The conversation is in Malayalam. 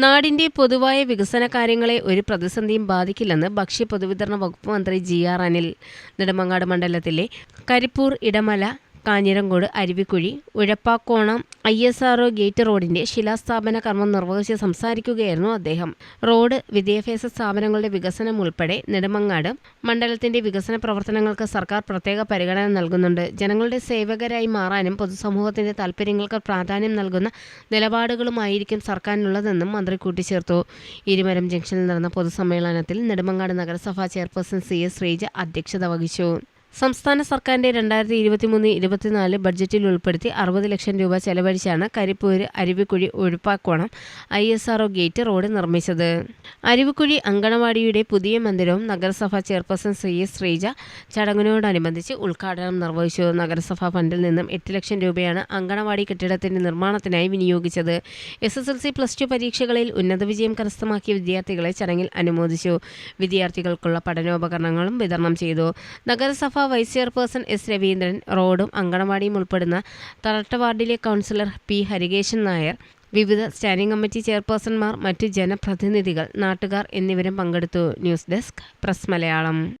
നാടിന്റെ പൊതുവായ വികസന കാര്യങ്ങളെ ഒരു പ്രതിസന്ധിയും ബാധിക്കില്ലെന്ന് ഭക്ഷ്യ പൊതുവിതരണ വകുപ്പ് മന്ത്രി ജി ആർ അനിൽ നെടുമങ്ങാട് മണ്ഡലത്തിലെ Karippur Idamala Kanjirangode Aruvikuzhi Uzhappakonam I S R O gate റോഡിന്റെ ശിലാസ്ഥാപന കർമ്മം നിർവഹിച്ച് സംസാരിക്കുകയായിരുന്നു അദ്ദേഹം. റോഡ് വിദ്യാഭ്യാസ സ്ഥാപനങ്ങളുടെ വികസനം ഉൾപ്പെടെ നെടുമങ്ങാട് മണ്ഡലത്തിന്റെ വികസന പ്രവർത്തനങ്ങൾക്ക് സർക്കാർ പ്രത്യേക പരിഗണന നൽകുന്നുണ്ട്. ജനങ്ങളുടെ സേവകരായി മാറാനും പൊതുസമൂഹത്തിന്റെ താൽപ്പര്യങ്ങൾക്ക് പ്രാധാന്യം നൽകുന്ന നിലപാടുകളുമായിരിക്കും സർക്കാരിനുള്ളതെന്നും മന്ത്രി കൂട്ടിച്ചേർത്തു. ഇരുമരം ജംഗ്ഷനിൽ നടന്ന പൊതുസമ്മേളനത്തിൽ നെടുമങ്ങാട് നഗരസഭാ ചെയർപേഴ്സൺ സി എസ് ശ്രീജ അധ്യക്ഷത വഹിച്ചു. സംസ്ഥാന സർക്കാരിന്റെ രണ്ടായിരത്തി ഇരുപത്തിമൂന്ന് ഇരുപത്തിനാല് ബഡ്ജറ്റിൽ ഉൾപ്പെടുത്തി അറുപത് ലക്ഷം രൂപ ചെലവഴിച്ചാണ് Karippur Aruvikuzhi Ozhuppakonam I S R O gate road നിർമ്മിച്ചത്. അരുവിക്കുഴി അങ്കണവാടിയുടെ പുതിയ മന്ദിരവും നഗരസഭാ ചെയർപേഴ്സൺ സി എസ് ശ്രീജ ചടങ്ങിനോടനുബന്ധിച്ച് ഉദ്ഘാടനം നിർവഹിച്ചു. നഗരസഭാ ഫണ്ടിൽ നിന്നും എട്ട് ലക്ഷം രൂപയാണ് അങ്കണവാടി കെട്ടിടത്തിന്റെ നിർമ്മാണത്തിനായി വിനിയോഗിച്ചത്. S S L C plus two പരീക്ഷകളിൽ ഉന്നത വിജയം കരസ്ഥമാക്കിയ വിദ്യാർത്ഥികളെ ചടങ്ങിൽ അനുമോദിച്ചു. വിദ്യാർത്ഥികൾക്കുള്ള പഠനോപകരണങ്ങളും വിതരണം ചെയ്തു. നഗരസഭ വൈസ് ചെയർപേഴ്സൺ എസ് രവീന്ദ്രൻ റോഡും അങ്കണവാടിയും ഉൾപ്പെടുന്ന തറട്ട വാർഡിലെ കൗൺസിലർ പി ഹരികേശൻ നായർ വിവിധ സ്റ്റാൻഡിംഗ് കമ്മിറ്റി ചെയർപേഴ്സൺമാർ മറ്റ് ജനപ്രതിനിധികൾ നാട്ടുകാർ എന്നിവരും പങ്കെടുത്തു. News desk press Malayalam.